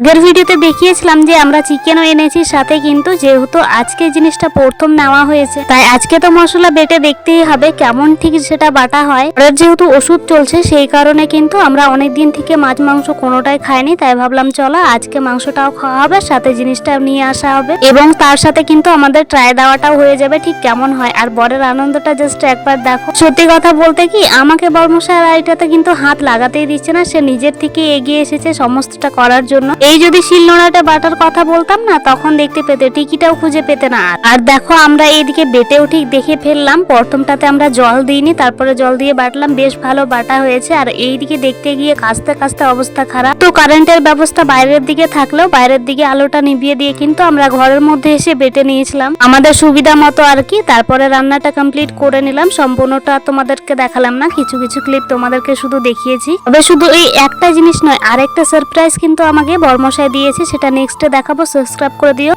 আগের ভিডিওতে দেখিয়েছিলাম যে আমরা চিকেনও এনেছি, সাথে কিন্তু যেহেতু আজকে জিনিসটা প্রথম নেওয়া হয়েছে, তাই আজকে তো মশলা বেটে দেখতেই হবে কেমন ঠিক সেটা বাটা হয়। আর যেহেতু ওষুধ চলছে, সেই কারণে কিন্তু আমরা অনেক দিন থেকে মাছ, মাংস কোনোটাই খাইনি, তাই ভাবলাম চলো আজকে মাংসটাও খাওয়া হবে, সাথে জিনিসটা নিয়ে আসা হবে। এবং তার সাথে কিন্তু আমাদের ট্রাই দেওয়াটাও হয়ে যাবে, ঠিক কেমন হয়। আর বরের আনন্দটা জাস্ট একবার দেখো। সত্যি কথা বলতে কি, আমাকে বর্মশার এটাতে কিন্তু হাত লাগাতেই দিচ্ছে না, সে নিজের থেকে এগিয়ে এসেছে সমস্তটা করার জন্য। এই যদি শিলনোড়াটা বাটার কথা বলতাম না, তখন দেখতে পেতে, টিকিটাও খুঁজে পেতে না। আর। দেখো, আমরা এইদিকে বেটেও ঠিক দেখে ফেললাম, প্রথমটাতে আমরা জল দিইনি, তারপরে জল দিয়ে বাটলাম, বেশ ভালো বাটা হয়েছে। আর এইদিকে দেখতে গিয়ে কাস্তে কাস্তে অবস্থা খারাপ। তো কারেন্টের ব্যবস্থা বাইরের দিকে থাকলেও, বাইরের দিকে আলোটা নিভিয়ে দিয়ে কিন্তু আমরা ঘরের মধ্যে এসে বেটে নিয়েছিলাম। আমাদের সুবিধা মতো আর কি, তারপরে রান্নাটা কমপ্লিট করে নিলাম। সম্পূর্ণটা তোমাদেরকে দেখালাম না, কিছু কিছু ক্লিপ তোমাদেরকে শুধু দেখিয়েছি। তবে শুধু এই একটা জিনিস নয়, আরেকটা সারপ্রাইজ কিন্তু আমাকে বর্মশায় দিয়েছি সেটা নেক্সটে দেখাবো সাবস্ক্রাইব করে দিও।